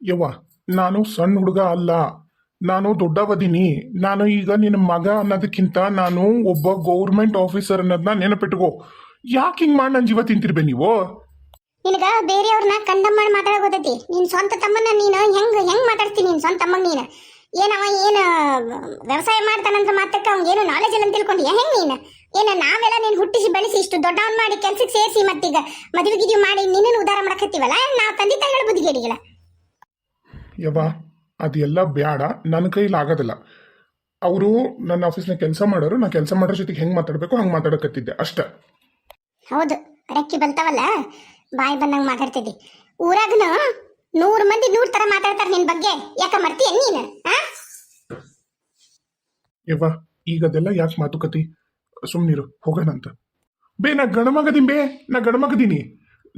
ಯವ್ವ, ನಾನು ಸಣ್ಣ ಹುಡುಗ ಅಲ್ಲ. ನಾನು ದೊಡ್ಡವದಿನಿ. ನಾನು ಈಗ ನಿನ್ನ ಮಗ ಅನ್ನೋದಕ್ಕಿಂತ ನಾನು ಒಬ್ಬ ಗೌರ್ಮೆಂಟ್ ಆಫೀಸರ್ ಅನ್ನೋದನ್ನ ನೆನಪಿಟ್ಕೋ. ಯಾಕೆ ಹಿಂಗೆ ಮಾಡಿ ನನ್ನ ಜೀವ ತಿಂತಿರ್ಬೇ ನೀವು? ನಿನಗ ಬೇರೆಯವ್ರನ್ನ ಕಂಡಮ್ ಮಾಡಿ ಮಾತಾಡೋ ಗೊತ್ತೈತಿ ನಿನ್ ಸ್ವಂತ ತಮ್ಮನ್ನ ನೀನು ಹೆಂಗ್ ಹೆಂಗ್ ಮಾತಾಡ್ತೀನಿ ನಿನ್ ಸ್ವಂತ ತಮ್ಮಗ್ ನೀನು? ಏನವ ಏನು ವ್ಯವಸಾಯ ಮಾಡ್ತಾನಂತ ಮಾತಕ್ಕ ಅವ್ನ್ ಏನು ನಾಲೆಜ್ ಇಲ್ಲ ಅಂತ ತಿಳ್ಕೊಂಡಿಯ ಹೆಂಗ್ ನೀನು? ಏನ ನಾವೆಲ್ಲ ನೀನ್ ಹುಟ್ಟಿಸಿ ಬೆಳೆಸಿ ಇಷ್ಟು ದೊಡ್ಡವನ್ ಮಾಡಿ ಕೆಲ್ಸಕ್ಕೆ ಸೇರಿಸಿ ಮತ್ತೀಗ ಮದುವೆ ಗಿದ್ವಿ ಮಾಡಿ ನಿನ್ನನ್ನು ಉದ್ಧಾರ ಮಾಡಕತ್ತೀವಲ್ಲ? ನಾವು ತಂದೆ ತಾಯಿಗಳ ಬುದ್ಧಿಗೇಡಿಗಳ ಯವ್ವ ಅದೆಲ್ಲ ಬೇಡ ನನ್ನ ಕೈಲಿ ಆಗೋದಿಲ್ಲ. ಅವರು ನನ್ನ ಆಫೀಸ್ನ ಕೆಲಸ ಮಾಡೋರು ನಾ ಕೆಲಸ ಮಾಡೋರ ಜೊತೆಗೆ ಹೆಂಗೆ ಮಾತಾಡಬೇಕು ಹಂಗೆ ಮಾತಾಡಕತ್ತಿದ್ದೆ ಅಷ್ಟೇ. ಹೌದು ರೆಕ್ಕಿ ಬಂತವಲ್ಲ? ಬಾಯಿ ಬಂದಂಗೆ ಮಾತಾಡ್ತಿದ್ದಿ. ಊರಾಗನ ನೂರು ಮಂದಿ ನೂರ್ ತರ ಮಾತಾಡ್ತಾರೆ ನಿನ್ ಬಗ್ಗೆ. ಯಾಕ ಮರ್ತೀಯ ನೀನು ಯವ್ವ ಈಗ ಅದೆಲ್ಲ ಯಾಕೆ ಮಾತುಕತೆ? ಸುಮ್ಮನಿರು ಹೋಗೋಣ ಅಂತ. ಬೇ ನಾ ಗಣಮಗದೀನಿ ಬೇ ನಾ ಗಣಮಗದೀನಿ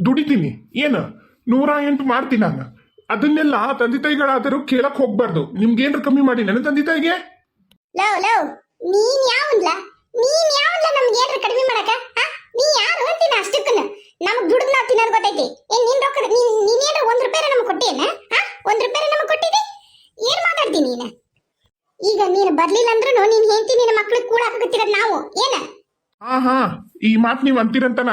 ದುಡಿತೀನಿ. ಏನು? ನೂರ ಎಂಟು ಮಾಡ್ತೀನಿ ನಾನು. ಅದನ್ನೆಲ್ಲ ತಂದೆ ತಾಯಿಗಳಾದರೂ ಕೇಳಕ್ ಹೋಗ್ಬಾರ್ದು. ನಿಮ್ಗೇನ್ರ ಕಮ್ಮಿ ಮಾಡಿ ನನ್ನ ತಂದೆ ತಾಯಿಗೆ? ಲವ್ ಲವ್ ನೀನ್ ಯಾವನ್ಲ? ನೀನ್ ಯಾವನ್ಲ ನಮ್ಗೆ ಏನ್ರ ಕಡಿಮೆ ಮಾಡಕ? ನೀ ಯಾರು ಅಂತೀನ ಅಷ್ಟಕ್ಕನ? ನಮಗ್ ದುಡ್ದು ನಾವ್ ತಿನ್ನೋದ್ ಗೊತ್ತೈತಿ. ಏನ್ ನಿನ್ ರೊಕ್ಕ ನೀನ್ ನೀನೇನ್ರ ಒಂದ್ ರೂಪಾಯಿ ನಮ್ಗೆ ಕೊಟ್ಟಿಯೇನ? ಒಂದ್ ರೂಪಾಯಿ ನಮಗ್ ಕೊಟ್ಟಿದಿ? ಏನ್ ಮಾತಾಡ್ತೀನಿ ನೀನ? ಈಗ ನೀನು ಬರ್ಲಿಲ್ಲ ಅಂದ್ರೂ ನೀನ್ ಹೇಳ್ತಿ ನಿನ್ನ ಮಕ್ಳಿಗೆ ಕೂಡ ಹಾಕತ್ತಿರೋದ್ ನಾವು. ಏನ? ಹಾ ಹಾ ಈ ಮಾತು ನೀವು ಅಂತೀರಂತನ?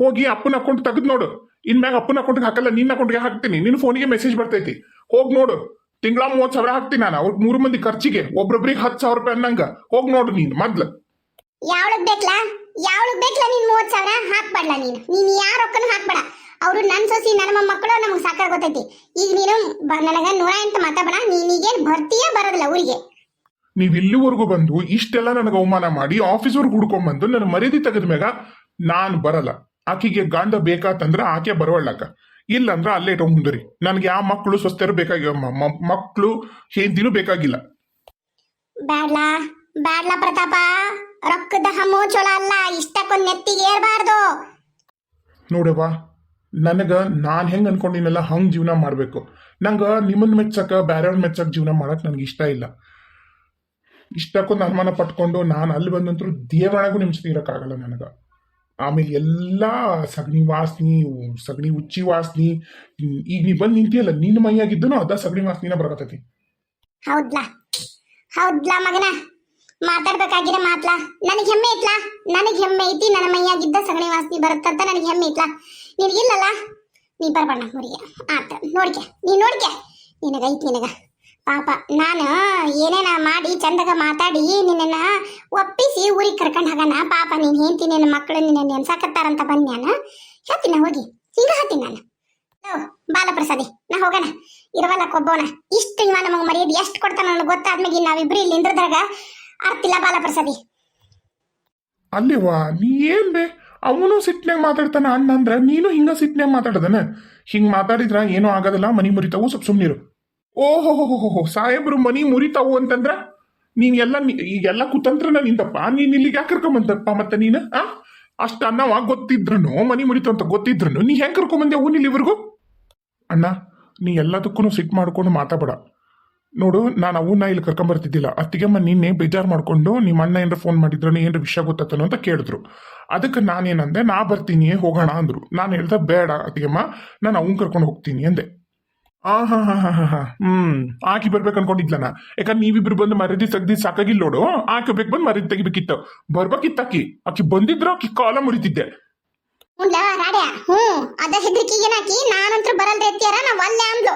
ಹೋಗಿ ಅಪ್ಪನ ಅಕೌಂಟ್ ತೆಗೆದು ನೋಡು. ಇನ್ಮ್ಯಾಗ ಅಪ್ಪನ ಅಕೌಂಟ್ಗೆ ಹಾಕಲ್ಲ ನಿನ್ನ ಅಕೌಂಟ್ಗೆ ಹಾಕ್ತೀನಿ. ನಿನ್ನ ಫೋನಿಗೆ ಮೆಸೇಜ್ ಬರ್ತೈತಿ. ಹೋಗಿ ನೋಡು. ತಿಂಗಳ ಮೂವತ್ತು ಸಾವಿರ ಹಾಕ್ತೀನಿ ನಾನು. ಅವ್ರಿಗೆ ಮೂರು ಮಂದಿ ಖರ್ಚಿಗೆ. ಒಬ್ರೊಬ್ರಿಗೆ ಹತ್ತು ಸಾವಿರ ರೂಪಾಯಿ ಅನ್ನಂಗ. ಹೋಗಿ ನೋಡು ನೀನು ಮೊದ್ಲು. ಯಾವಳಗ್ ಬೇಕ್ಲಾ? ಯಾವಳಗ್ ಬೇಕ್ಲಾ ನೀನ್ ಮೂವತ್ ಸಾವಿರ? ಹಾಕ್ಬೇಡ ನೀನು. ನೀನ್ ಯಾರ ರೊಕ್ಕನು ಹಾಕ್ಬೇಡ. ಅವ್ರು ನನ್ ಸೊಸಿ ನನ್ನ ಮಕ್ಕಳು ನಮಗ್ ಸಾಕಾಗ ಗೊತ್ತೈತಿ. ಈಗ ನೀನು ನನಗ ನೂರ ಎಂಟು ಮಾತಾಡಬೇಡ ನೀನೀಗೇನ್ ಬರ್ತೀಯ ಬರೋದಿಲ್ಲ ಊರಿಗೆ. ನೀವು ಇಲ್ಲಿವರೆಗೂ ಬಂದು ಇಷ್ಟೆಲ್ಲ ನನಗೆ ಅವಮಾನ ಮಾಡಿ ಆಫೀಸ್ವರೆಗೂ ಹುಡ್ಕೊಂಡ್ ಬಂದು ನನ್ನ ಮರ್ಯಾದೆ ತೆಗೆದ ಮ್ಯಾಗ ನಾನು ಬರಲ್ಲ. ಆಕೆಗೆ ಗಾಂಧ ಬೇಕಾತಂದ್ರ ಆಕೆ ಬರೋಳ್ಳಕ ಇಲ್ಲ ಅಂದ್ರೆ ಅಲ್ಲೇ ಇಟ್ಟು ಮುಂದರಿ ನನಗೆ ಆ ಮಕ್ಕಳು ಸ್ವಸ್ಥರು ಬೇಕಾಗಿ ಮಕ್ಕಳು ಹೆಂಡತಿನೂ ಬೇಕಾಗಿಲ್ಲ. ಬ್ಯಾಡ್ಲಾ ಬ್ಯಾಡ್ಲಾ ಪ್ರತಾಪ. ರೊಕ್ಕದ ಹಮ್ಮು ಚೊಲ ಅಲ್ಲ ಇಷ್ಟಕ್ಕೊಂದ್ ನೆತ್ತಿಗೆ ಏರ್ಬಾರ್ದು. ನೋಡವ್ವ ನನಗ ನಾನು ಹೆಂಗೆ ಅನ್ಕೊಂಡಿನಲ್ಲ ಹಂಗೆ ಜೀವನ ಮಾಡಬೇಕು. ನಂಗೆ ನಿಮ್ಮನ್ ಮೆಚ್ಚಕ ಬೇರೆಯವ್ರ ಮೆಚ್ಚಕ್ ಜೀವನ ಮಾಡಕ್ ನನಗೆ ಇಷ್ಟ ಇಲ್ಲ. ಇಷ್ಟಕ್ಕೊಂದು ಅನುಮಾನ ಪಟ್ಕೊಂಡು ನಾನು ಅಲ್ಲಿ ಬಂದಂತರೂ ನಿಮ್ಮ ನಿಮ್ಸತಿ ಇರೋಕ್ಕಾಗಲ್ಲ ನನಗೆ. ಆಮೇಲೆ ಎಲ್ಲ ಸಗಣಿ ವಾಸನಿ, ಸಗಣಿ ಉಚ್ಚಿ ವಾಸನಿ, ಈಗ ನೀ ಬಂದು ನಿಂತಿಯಲ್ಲ, ನಿನ್ನ ಮೈಯಾಗಿದ್ದನು ಅದ ಸಗಣಿ ವಾಸನಿನ ಬರಕತ್ತೈತಿ. ಹೌದ್ಲಾ? ಹೌದ್ಲಾ ಮಗನ? ಮಾತಾಡ್ಬೇಕಾಗಿರ ಮಾತ್ಲಾ? ನನಗೆ ಹೆಮ್ಮೆ ಐತ್ಲಾ? ನನಗೆ ಹೆಮ್ಮೆ ಐತಿ, ನನ್ನ ಮೈಯಾಗಿದ್ದ ಸಗಣಿ ವಾಸನೆ ಬರುತ್ತಂತ ನನಗೆ ಹೆಮ್ಮೆ ಐತ್ಲಾ? ನಿನಗಿಲ್ಲಲ್ಲ ನೀ ಬರ್ಬಣ್ಣ ಊರಿಗೆ ಆತ, ನೋಡ್ಕೆ ನೀ ನೋಡ್ಕೆ? ನಿನಗೈತಿ ನಿನಗ. ಪಾಪ ನಾನು ಏನೇನ ಮಾಡಿ ಚಂದಗ ಮಾತಾಡಿ ನಿನ್ನ ಒಪ್ಪಿಸಿ ಊರಿಗೆ ಕರ್ಕೊಂಡು ಹೋಗೋಣ. ಪಾಪ ನೀನು ಹೇಳ್ತೀನಿ ನಿನ್ನ ಮಕ್ಕಳು ನಿನ್ನ ನೆನ್ಸಾಕತ್ತಾರಂತ ಬಂದ್ ನಾನು ಹೇಳ್ತೀನಿ ಹೋಗಿ. ಹಿಂಗ ಹೇಳ್ತೀನಿ ನಾನು. ಓ, ಬಾಲಪ್ರಸಾದಿ ನಾ ಹೋಗೋಣ. ಇರವಲ್ಲ ಕೊಬ್ಬೋಣ ಇಷ್ಟು ಇವ ನಮಗೆ ಮರ್ಯಾದೆ ಎಷ್ಟು ಕೊಡ್ತಾನ ನನಗೆ ಗೊತ್ತಾದ್ಮೇಲೆ ನಾವಿಬ್ರು ಇಲ್ಲಿ ನಿಂದ್ರದಾಗ ಅರ್ತಿಲ್ಲ ಬಾಲಪ್ರಸಾದಿ. ಅಲ್ಲಿವಾ ನೀ ಏನ್ ಬೇ? ಅವನು ಸಿಟ್ನಾಗ ಮಾತಾಡ್ತಾನ ಅಂದ್ರೆ ನೀನು ಹಿಂಗ ಸಿಟ್ನಾಗ ಮಾತಾಡದನ? ಹಿಂಗ್ ಮಾತಾಡಿದ್ರ ಏನೂ ಆಗೋದಿಲ್ಲ ಮನಿ ಮುರಿತಾವು ಸ್ವಲ್ಪ ಸುಮ್ನಿರು. ಓಹೋ ಸಾಹೇಬ್ರು ಮನಿ ಮುರಿತಾವು ಅಂತಂದ್ರ ನೀನ್ ಎಲ್ಲ ಈಗೆಲ್ಲ ಕುತಂತ್ರನ ನಿಂದಪ್ಪ. ನೀನ್ ಇಲ್ಲಿಗೆ ಯಾಕೆ ಕರ್ಕೊಂಬಂದಪ್ಪ ಮತ್ತೆ ನೀನು, ಆ? ಅಷ್ಟ ಅನ್ನವ ಗೊತ್ತಿದ್ರನು, ಮನಿ ಮುರಿತು ಅಂತ ಗೊತ್ತಿದ್ರನು, ನೀ ಹೆಂಗ್ ಕರ್ಕೊಂಬಂದೆ ಅವನ್ ಇಲ್ಲಿವರೆಗೂ? ಅಣ್ಣ, ನೀ ಎಲ್ಲದಕ್ಕೂ ಸಿಟ್ ಮಾಡ್ಕೊಂಡು ಮಾತಾಡ ನೋಡು, ನಾನು ಅವನ್ನ ಇಲ್ಲಿ ಕರ್ಕೊಂಬರ್ತಿದ್ದಿಲ್ಲ. ಅತ್ತಿಗೆಮ್ಮ ನಿನ್ನೆ ಬೇಜಾರು ಮಾಡ್ಕೊಂಡು ನಿಮ್ಮ ಅಣ್ಣ ಏನಾರ ಫೋನ್ ಮಾಡಿದ್ರು ಏನಾರ ವಿಷಯ ಗೊತ್ತತನೋ ಅಂತ ಕೇಳಿದ್ರು. ಅದಕ್ಕೆ ನಾನೇನಂದೆ, ನಾ ಬರ್ತೀನಿ, ಹೋಗೋಣ ಅಂದ್ರು. ನಾನು ಹೇಳ್ದೆ, ಬೇಡ ಅತ್ತಿಗೆಮ್ಮ, ನಾನು ಅವನ್ ಕರ್ಕೊಂಡು ಹೋಗ್ತೀನಿ ಅಂದೆ. ಆ ಹಾ ಹಾ ಹಾ ಹಾ ಹಾ ಹ್ಮ್. ಆಕಿ ಬರ್ಬೇಕು ಅನ್ಕೊಂಡಿದ್ಲನ ಯಾಕಂದ್ರೆ ನೀವಿಬ್ರು ಬಂದು ಮರದಿ ತೆಗ್ದಿ ಸಾಕಾಗಿಲ್ಲ ನೋಡು. ಆಕೆ ಬೇಕು ಬಂದು ಮರದಿ ತೆಗಿಬೇಕಿತ್ತು. ಬರ್ಬೇಕಿತ್ತು ಆಕಿ. ಆಕಿ ಬಂದಿದ್ರು ಆಕಿ ಕಾಲ ಮುರಿತಿದ್ದೆ. ಹ್ಞೂಲ ರಾಡ್ಯ? ಹ್ಞೂ. ಅದ ಹೆದರಿಕೆಗೆ ನಾಕಿ ನಾನಂತ್ರ ಬರಲ್ದೆ ಎತ್ತಿಯಾರ ನಾ ಒಲ್ಲೆ ಅಂದ್ಲು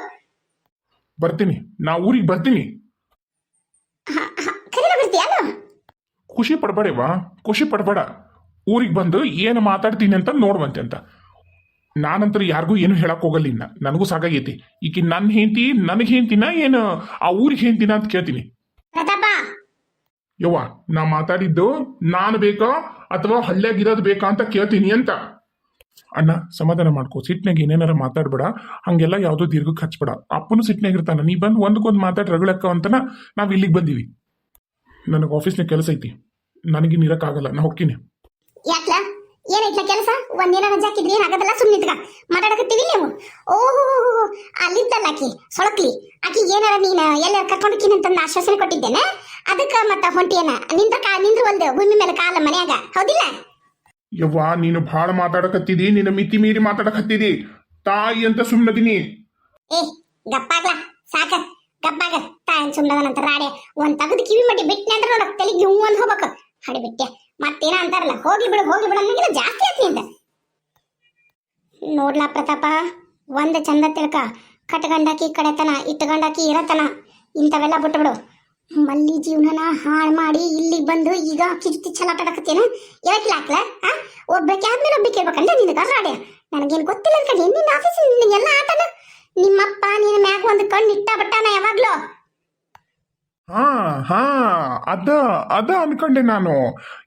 ಬರ್ತೀನಿ. ನಾ ಊರಿಗೆ ಬರ್ತೀನಿ. ಬರ್ತೀಯಲ್ಲ ಖುಷಿ ಪಡ್ಬೇಡವಾ ಖುಷಿ ಪಡ್ಬೇಡ. ಊರಿಗೆ ಬಂದು ಏನು ಮಾತಾಡ್ತೀನಿ ಅಂತ ನೋಡುವಂತೆ ಅಂತ. ನಾನಂತರ ಯಾರಿಗೂ ಏನು ಹೇಳಕ್ ಹೋಗಲ್ಲ ಇನ್ನ. ನನಗೂ ಸಾಕಾಗೈತಿ. ಈಕಿ ನನ್ನ ಹೆಂಡತಿ ನನಗೆ ಹೆಂಡತಿನ ಏನು ಆ ಊರಿಗೆ ಹೆಂಡತಿನ ಅಂತ ಕೇಳ್ತೀನಿ. ಯವ್ವ ನಾ ಮಾತಾಡಿದ್ದು ನಾನು ಬೇಕಾ ಅಥವಾ ಹಳ್ಳಿಯಾಗಿರೋದು ಬೇಕಾ ಅಂತ ಕೇಳ್ತೀನಿ ಅಂತ. ಅಣ್ಣ ಸಮಾಧಾನ ಮಾಡ್ಕೋ. ಸಿಟ್ನಾಗ ಏನೇನಾರ ಮಾತಾಡ್ಬೇಡ. ಹಂಗೆಲ್ಲ ಯಾವುದೋ ದೀರ್ಘಕ್ಕೆ ಹಚ್ಬೇಡ. ಅಪ್ಪನು ಸಿಟ್ನಾಗಿರ್ತಾನ ನೀ ಬಂದು ಒಂದಕ್ಕೊಂದು ಮಾತಾಡಿ ರಗಳಕ್ಕ ಅಂತನ ನಾವು ಇಲ್ಲಿಗೆ ಬಂದೀವಿ. ನನಗೆ ಆಫೀಸ್ನಾಗ ಕೆಲಸ ಐತಿ. ನನಗಿನ್ ಇರಕ್ಕಾಗಲ್ಲ ನಾ ಹೋಗ್ತೀನಿ. ಏನೈತ್ಲ ಕೆಲಸ? ಒಂದಿನ ರಜೆ ಹಾಕಿದ್ರಿ ಏನಾಗದಲ್ಲ ಸುಮ್ಮನಿದ್ಗ ಮಾತಾಡಕತ್ತೀವಿ ನೀವು? ಓಹೋ ಅಲ್ಲಿದ್ದಲ್ಲ ಆಕಿ ಸೊಳಕ್ಲಿ. ಆಕಿ ಏನಾರ ನೀನು ಎಲ್ಲ ಕರ್ಕೊಂಡಕ್ಕಿನ ಅಂತಂದು ಆಶ್ವಾಸನೆ ಕೊಟ್ಟಿದ್ದೇನೆ. ಅದಕ್ಕ ಮತ್ತ ಹೊಂಟಿಯನ? ನಿಂದ್ರ ಕಾ ನಿಂದ್ರ ಒಂದು ಭೂಮಿ ಮೇಲೆ ಕಾಲ ಮನ್ಯಾಗ. ಹೌದಿಲ್ಲ? ಯವ್ವ ನೀನು ಭಾಳ ಮಾತಾಡಕತ್ತಿದಿ ನಿನ್ನ ಮಿತಿ ಮೀರಿ ಮಾತಾಡಕತ್ತಿದಿ. ತಾಯಿ ಅಂತ ಸುಮ್ಮನದಿನಿ ಏ ಗಪ್ಪಾಗ್ಲ. ಸಾಕ. ಗಪ್ಪಾಗ. ತಾಯಿ ಸುಮ್ಮನದ ನಂತರ ರಾಡೆ. ಒಂದ್ ತಗದು ಕಿವಿ ಮಟ್ಟಿ ಬಿಟ್ಟನೆ ಅಂದ್ರೆ ನೋಡಕ್ ತಲೆಗೆ ಹ್ಞೂ ಅಂದ್ ಹೋಗ್ಬೇಕು. ಹಡಿ ಬಿಟ್ಟೆ ಮತ್ತೇನ ಅಂತಾರಲ್ಲ, ಹೋಗಿ ಬಿಡು ಹೋಗಿ ಬಿಡು ಅನ್ನೋಗಿನ ಜಾಸ್ತಿ ಆಯ್ತು ನಿಂದ. ನೋಡ್ಲಾ ಪ್ರತಾಪ, ಒಂದ್ ಚಂದ ತಿಳ್ಕ, ಕಟ್ಗಂಡಾಕಿ ಕಡೆತನ, ಇಟ್ಗಂಡಾಕಿ ಇರತನ, ಇಂಥವೆಲ್ಲ ಬಿಟ್ಬಿಡು. ಮಲ್ಲಿ ಜೀವನನ ಹಾಳು ಮಾಡಿ ಇಲ್ಲಿಗೆ ಬಂದು ಈಗ ಕಿರ್ತಿ ಚಲಾಟಾಡಕತ್ತೇನು ಯಾಕಿಲ್ಲ ಹಾಕ್ಲ ಆ? ಒಬ್ಬಕ್ಕೆ ಆದ್ಮೇಲೆ ಒಬ್ಬಕ್ಕೆ ಇರ್ಬೇಕಂದ್ರೆ ನಿನಗೆ ರಾಡೆ ನನಗೇನು ಗೊತ್ತಿಲ್ಲ ಅನ್ಕೊಂಡು, ನಿನ್ನ ಆಫೀಸ್ ಎಲ್ಲ ಆಟನ? ನಿಮ್ಮಪ್ಪ ನಿನ್ನ ಮ್ಯಾಗ ಒಂದು ಕಣ್ಣು ಇಟ್ಟ ಬಟ್ಟಾನ ಯಾವಾಗ್ಲೂ? ಹಾ ಹಾ, ಅದ ಅದ ಅನ್ಕೊಂಡೆ ನಾನು.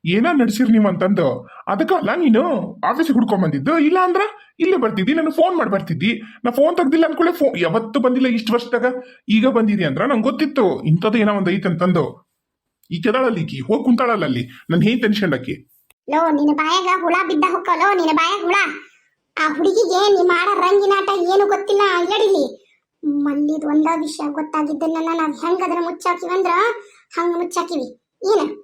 ಏನ ನಡ್ಸಿರ್ ನೀವು ಅಂತಂದು? ಅದಕ್ಕಲ್ಲ ನೀನು ಆಫೀಸಿಗೆ ಹುಡ್ಕೊಂಡ್ ಬಂದಿದ್ದು? ಇಲ್ಲ ಅಂದ್ರ ಇಲ್ಲೇ ಬರ್ತಿದ್ದಿ, ನಾನು ಫೋನ್ ಮಾಡಿ ಬರ್ತಿದ್ದಿ. ನಾ ಫೋನ್ ತೆಗ್ದಿಲ್ಲ ಅನ್ಕೊಳ್ಳೆ ಫೋನ್ ಯಾವತ್ತು ಬಂದಿಲ್ಲ ಇಷ್ಟು ವರ್ಷದಾಗ. ಈಗ ಬಂದಿದಿ ಅಂದ್ರ ನಂಗೆ ಗೊತ್ತಿತ್ತು, ಇಂಥದ್ದು ಏನೋ ಒಂದು ಐತೆ ಅಂತಂದು. ಈ ಕೆದಾಳಲ್ಲಿ ಈಕಿ ಹೋಗಿ ಕುಂತಾಳಲ್ಲ ಅಲ್ಲಿ. ನನ್ ಹೇ ಟೆನ್ಷನ್ ಆಕಿ? ಲೋ, ನಿನ್ನ ಬಾಯಾಗ ಹುಳ ಬಿದ್ದ ನಿನ್ನ ಬಾಯಾಗ ಹುಳ. ಆ ಹುಡುಗಿಗೆ ನೀ ಮಾಡೋ ರಂಗಿನಾಟ ಏನು ಗೊತ್ತಿಲ್ಲ ಅಲ್ಲಡಿಲಿ ಮಲ್ಲಿದ್ ಒಂದ ವಿಷಯ ಗೊತ್ತಾಗಿದ್ದನ್ನ ನಾವ್ ಹೆಂಗ್ ಅದನ್ನ ಮುಚ್ಚಾಕಿವಂದ್ರ ಹಂಗ ಮುಚ್ಚಾಕಿವಿ. ಏನ?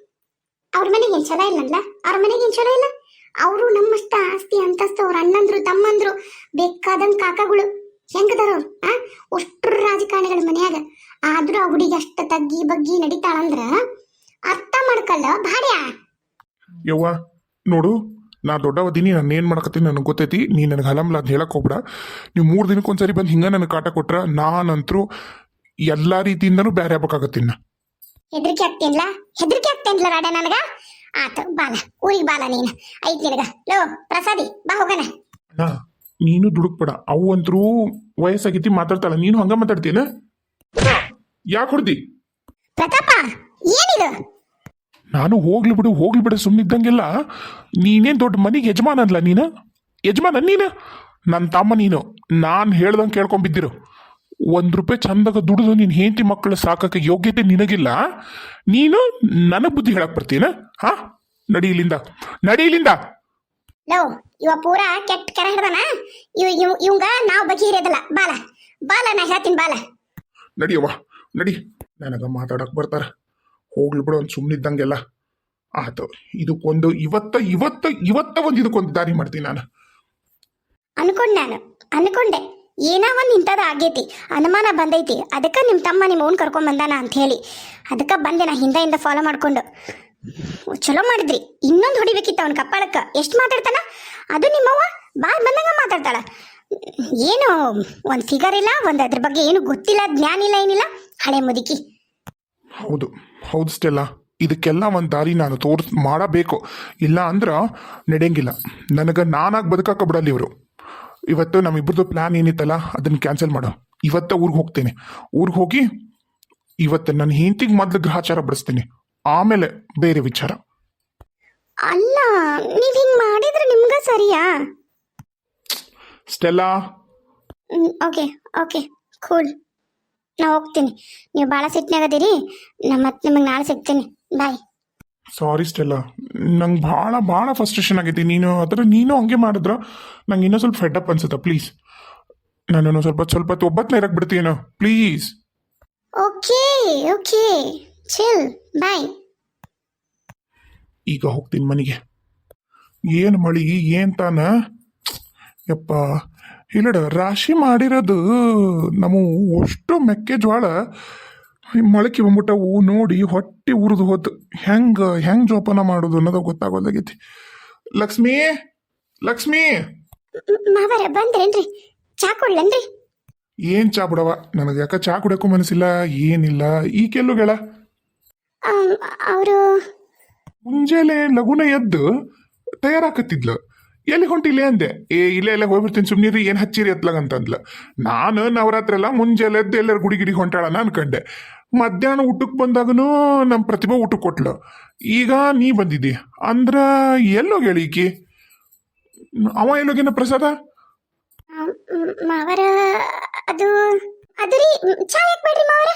ಅವ್ರ ಮನೆಗೆ ಏನ್ ಚಲೋ ಇಲ್ಲಲ್ಲ ಅವ್ರ ಮನೆಗೆ ಏನ್ ಚಲೋ ಇಲ್ಲ? ಅವರು ನಮ್ಮಷ್ಟ ಆಸ್ತಿ ಅಂತಸ್ತು ಅವ್ರ ಅಣ್ಣಂದ್ರು, ತಮ್ಮಂದ್ರು, ಬೇಕಾದಂಗ್ ಕಾಕಗಳು ಹೆಂಗದಾರ ಅವ್ರು, ಆ? ಅಷ್ಟು ರಾಜಕಾರಣಿಗಳ ಮನ್ಯಾಗ. ಆದ್ರೂ ಆ ಹುಡುಗಿ ಅಷ್ಟ ತಗ್ಗಿ ಬಗ್ಗಿ ನಡೀತಾಳಂದ್ರ ಅರ್ಥ ಮಾಡ್ಕಲ್ಲ ಭಾಡ್ಯ? ಯವ್ವ, ನೋಡು ನಾ ದೊಡ್ಡವದೀನಿ ನಾನು ಏನು ಮಾಡಕತ್ತೀನಿ ನನಗೆ ಗೊತ್ತೈತಿ ನೀ ನನಗೆ ಹಲಮ್ಲ ಅಂತ ಹೇಳಕ್ಕೆ ಹೋಗ್ಬೇಡ. ನೀವು ಮೂರು ದಿನಕ್ಕೆ ಒಂದ್ಸರಿ ಬಂದು ಹಿಂಗೆ ನನಗೆ ಕಾಟ ಕೊಟ್ರೆ ನಾನಂತರೂ ಎಲ್ಲ ರೀತಿಯಿಂದನೂ ಬೇರೆ ಆಗ್ಬೇಕಾಗತ್ತೀನಿ ನಾ. ಹೆದರಿಕೆ ಆಗ್ತೇನ್ಲ? ಹೆದರಿಕೆ ಆಗ್ತೇನ್ಲ ರಾಡ ನನಗ? ಆತ ಬಾಲ ಊರಿಗೆ ಬಾಲ ನೀನು. ಐತ್ ನಿನಗ. ಲೋ ಪ್ರಸಾದಿ ಬಾ ಹೋಗಣ. ನಾ ನೀನು ದುಡುಕ್ಬೇಡ. ಅವು ಅಂತರೂ ವಯಸ್ಸಾಗೈತಿ ಮಾತಾಡ್ತಾಳ. ನೀನು ಹಂಗ ಮಾತಾಡ್ತೀನ ಯಾಕೆ ಹೊಡ್ದಿ? ಪ್ರತಾಪ ಏನಿದು? ನಾನು ಹೋಗ್ಲಿ ಬಿಡು ಹೋಗ್ಲಿ ಬಿಡು ಸುಮ್ಮನಿದ್ದಂಗೆಲ್ಲ ನೀನೇನು ದೊಡ್ಡ ಮನೆಗೆ ಯಜಮಾನ ಅಲ್ಲ ನೀನು? ಯಜಮಾನ ನೀನು? ನನ್ನ ತಮ್ಮ ನೀನು. ನಾನು ಹೇಳ್ದಂಗೆ ಕೇಳ್ಕೊಂಬಿದ್ದಿರು. ಒಂದು ರೂಪಾಯಿ ಚಂದಾಗ ದುಡಿದು ನೀನು ಹೆಂಡತಿ ಮಕ್ಕಳು ಸಾಕಕ್ಕೆ ಯೋಗ್ಯತೆ ನಿನಗಿಲ್ಲ? ನೀನು ನನಗೆ ಬುದ್ಧಿ ಹೇಳಕ್ ಬರ್ತೀನ? ಹಾ? ನಡಿ ಇಲ್ಲಿಂದ. ನಡಿ ಇಲ್ಲಿಂದ. ಲೋ ಇವ ಪೂರ ಕೆಟ್ಟ ಕರ ಹಿಡ್ದನ? ಇವ್ ಇವ್ ಇವಂಗ ನಾವು ಬಗೆ ಹಿರಿಯೋದಿಲ್ಲ ಬಾಲ. ಬಾಲ ನಾ ಹೇಳ್ತೀನಿ ಬಾಲ. ನಡಿಯವ್ವ ನಡಿ. ನನಗ ಮಾತಾಡಕ್ ಬರ್ತಾರ. ಹೋಗ್ಲಿ ಬಿಡು ಒಂದು ಸುಮ್ಮನಿದ್ದಂಗೆಲ್ಲ ಆತು, ಇದಕ್ಕೊಂದು ಇವತ್ತ ಇವತ್ತ ಇವತ್ತ ಒಂದು ಇದಕ್ಕೊಂದು ದಾರಿ ಮಾಡ್ತೀನಿ ನಾನು. ಅನ್ಕೊಂಡೆ ನಾನು, ಅನ್ಕೊಂಡೆ. ಏನೋ ಒಂದು ಇಂಥದ್ದು ಆಗೈತಿ, ಅನುಮಾನ ಬಂದೈತಿ. ಅದಕ್ಕೆ ನಿಮ್ಮ ತಮ್ಮ ನಿಮ್ಮ ಓನ್ ಕರ್ಕೊಂಡ್ ಬಂದಾನ ಅಂತ ಹೇಳಿ. ಅದಕ್ಕೆ ಬಂದೆ ನಾ ಹಿಂದೆ ಫಾಲೋ ಮಾಡ್ಕೊಂಡು. ಚಲೋ ಮಾಡಿದ್ರಿ, ಇನ್ನೊಂದು ಹೊಡಿಬೇಕಿತ್ತು ಅವನ ಕಪ್ಪಾಳಕ್ಕೆ. ಎಷ್ಟು ಮಾತಾಡ್ತಾನ? ಅದು ನಿಮ್ಮವ್ವ? ಬಾಯ್ ಬಂದಂಗ ಮಾತಾಡ್ತಾಳ. ಏನು, ಒಂದು ಫಿಗರ್ ಇಲ್ಲ, ಒಂದು ಅದ್ರ ಬಗ್ಗೆ ಏನು ಗೊತ್ತಿಲ್ಲ, ಜ್ಞಾನ ಇಲ್ಲ, ಏನಿಲ್ಲ. ಹಳೆ ಮುದುಕಿ. ಹೌದು ಹೌದು ಸ್ಟೆಲ್ಲ. ಇದಕ್ಕೆಲ್ಲ ಒಂದು ದಾರಿ ನಾನು ತೋರ್ಸ್ ಮಾಡಬೇಕು. ಇಲ್ಲ ಅಂದ್ರೆ ನಡೆಯಂಗಿಲ್ಲ. ನನಗೆ ನಾನಾಗಿ ಬದುಕಕ್ಕೆ ಬಿಡಲ್ಲ ಇವರು. ಇವತ್ತು ನಮ್ಮಿಬ್ಬರದ್ದು ಪ್ಲ್ಯಾನ್ ಏನಿತ್ತಲ್ಲ ಅದನ್ನು ಕ್ಯಾನ್ಸಲ್ ಮಾಡು. ಇವತ್ತು ಊರಿಗೆ ಹೋಗ್ತೇನೆ. ಊರಿಗೆ ಹೋಗಿ ಇವತ್ತು ನನ್ನ ಹೆಂಡತಿಗೆ ಮೊದಲು ಗ್ರಹಚಾರ ಬಿಡಿಸ್ತೀನಿ. ಆಮೇಲೆ ಬೇರೆ ವಿಚಾರ. ಅಲ್ಲ ನೀವು ಹಿಂಗೆ ಮಾಡಿದ್ರೆ ನಿಮ್ಗೆ ಸರಿಯಾ? ಸ್ಟೆಲ್ಲಾ. Okay okay cool. ನಾ ಹೋಗ್ತೀನಿ. ನೀವು ಭಾಳ ಸಿಟ್ನಾಗದಿರಿ ನಾ ಮತ್ತೆ ನಿಮಗೆ ನಾಳೆ ಸಿಗ್ತೀನಿ. ಬಾಯ್ ಸಾರಿ ಸ್ಟೆಲ್ಲ ನಂಗೆ ಭಾಳ ಭಾಳ ಫಸ್ಟ್ರೇಷನ್ ಆಗೈತಿ. ನೀನು ಅದರ ನೀನು ಹಂಗೆ ಮಾಡಿದ್ರ ನಂಗೆ ಇನ್ನೂ ಸ್ವಲ್ಪ ಫೆಡ್ಅಪ್ ಅನ್ಸುತ್ತೆ ಪ್ಲೀಸ್ ನಾನು ಸ್ವಲ್ಪ ಸ್ವಲ್ಪ ಹೊತ್ತು ಒಬ್ಬತ್ತನ್ನ ಇರಕ್ಕೆ ಬಿಡ್ತೀನೋ please okay okay chill bye ಈಗ ಹೋಗ್ತೀನಿ ಮನೆಗೆ. ಏನು ಮಳಿ ಏನು ತಾನ? ಯಪ್ಪ ಇಲ್ಲಡ ರಾಶಿ ಮಾಡಿರೋದು ನಮ್ಮ ಅಷ್ಟು ಮೆಕ್ಕೆಜೋಳ ಮೊಳಕೆ ಬಂದ್ಬಿಟ್ಟವು ನೋಡಿ ಹೊಟ್ಟೆ ಉರಿದು ಹೋತು. ಹೆಂಗೆ ಹೆಂಗೆ ಜೋಪಾನ ಮಾಡೋದು ಅನ್ನೋದು ಗೊತ್ತಾಗೋದಾಗೈತಿ. ಲಕ್ಷ್ಮಿ ಲಕ್ಷ್ಮಿ! ಮಾವರ ಬಂದ್ರೇನ್ರಿ? ಚಾ ಕೊಡ್ಲೇನ್ರಿ? ಏನ್ ಚಾ ಬಿಡವ? ನನಗೆ ಯಾಕ ಚಾ ಕುಡಿಯೋಕ್ಕೂ ಮನಸ್ಸಿಲ್ಲ ಏನಿಲ್ಲ. ಈ ಗೆಳ ಅವರು ಮುಂಜಾನೆ ಲಗುನ ಎದ್ದು ತಯಾರಾಕತ್ತಿದ್ಲು. ಎಲ್ಲಿ ಹೊಂಟಿಲ್ಲ ಅಂದೆ? ಏ ಇಲ್ಲೇ ಎಲ್ಲ ಹೋಗ್ಬಿಡ್ತೀನಿ ಸುಮ್ಮನಿರಿ ಏನು ಹಚ್ಚಿರಿ ಎತ್ಲಾಗ ಅಂದ್ಲ ನಾನು ನವರಾತ್ರಿ ಎಲ್ಲ ಮುಂಜಾನೆ ಎದ್ದು ಎಲ್ಲರೂ ಗುಡಿ ಗಿಡಿ ಹೊಂಟಾಳನ ಅನ್ಕಂಡೆ. ಮಧ್ಯಾಹ್ನ ಊಟಕ್ಕೆ ಬಂದಾಗನು ನಮ್ಮ ಪ್ರತಿಭಾ ಊಟಕ್ಕೆ ಕೊಟ್ಲು. ಈಗ ನೀ ಬಂದಿದ್ದಿ. ಅಂದ್ರ ಎಲ್ಲೋಗಿ ಈಕಿ? ಅವ ಎಲ್ಲೋಗೇನ ಪ್ರಸಾದ? ಮಾವರ ಅದು ಅದು ರೀ ಚಾ ಯಾಕೆ ಬೇಡ್ರಿ ಮಾವರ?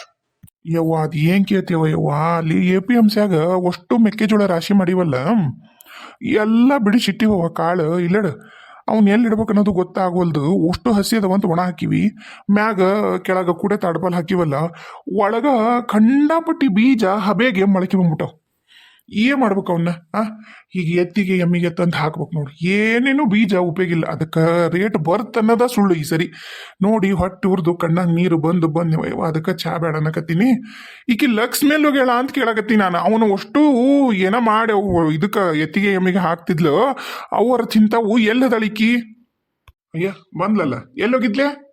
ಯವ್ವ ಅದು ಏನ್ ಕೇಳ್ತೀವ ಯವ್ವ ಅಲ್ಲಿ ಎ ಪಿ ಎಂ ಸ್ಯಾಗ ಅಷ್ಟು ಮೆಕ್ಕೆಜೋಳ ರಾಶಿ ಮಾಡಿವಲ್ಲ. ಎಲ್ಲ ಬಿಡಿಸಿಟ್ಟಿವವ ಕಾಳು, ಇಲ್ಲಡ. ಅವ್ನ ಎಲ್ಲಿ ಇಡ್ಬೇಕು ಅನ್ನೋದು ಗೊತ್ತಾಗೋಲ್ದು. ಅಷ್ಟು ಹಸಿ ಅದಾವಂತ ಒಣ ಹಾಕಿವಿ. ಮ್ಯಾಗ ಕೆಳಗ ಕೂಡ ತಾಡ್ಬಲ್ ಹಾಕಿವಲ್ಲ. ಒಳಗ ಖಂಡಾಪಟ್ಟಿ ಬೀಜ ಹಬೆಗೆ ಮೊಳಕೆ ಬಂದ್ಬಿಟ್ಟವು. ಏನ್ ಮಾಡ್ಬೇಕು ಅವನ್ನ ಆ? ಈಗ ಎತ್ತಿಗೆ, ಎಮ್ಮಿಗೆ ತಂದು ಹಾಕ್ಬೇಕು ನೋಡಿ. ಏನೇನು ಬೀಜ ಉಪಯೋಗಿಲ್ಲ ಅದಕ್ಕೆ ರೇಟ್ ಅನ್ನೋದ ಸುಳ್ಳು ಈ ಸರಿ. ನೋಡಿ, ಹೊಟ್ಟೆ ಉರ್ದು, ಕಣ್ಣಾಗ ನೀರು ಬಂದು ಬಂದು ಅದಕ್ಕೆ ಚಾ ಬೇಡ ಅನ್ನಕತ್ತೀನಿ. ಈಕಿ ಲಕ್ಸ್ ಮೇಲೆ ಹೋಗ್ಯಾಳ ಅಂತ ಕೇಳಕತ್ತೀನಿ ನಾನು. ಅವನು ಅಷ್ಟು ಏನ ಮಾಡಿ ಇದಕ್ಕೆ ಎತ್ತಿಗೆ, ಎಮ್ಮಿಗೆ ಹಾಕ್ತಿದ್ಲು. ಅವರ ಚಿಂತಾವು ಎಲ್ಲದಳಿಕಿ ಅಯ್ಯ, ಬಂದ್ಲಲ್ಲ. ಎಲ್ಲೋಗಿದ್ಲೆ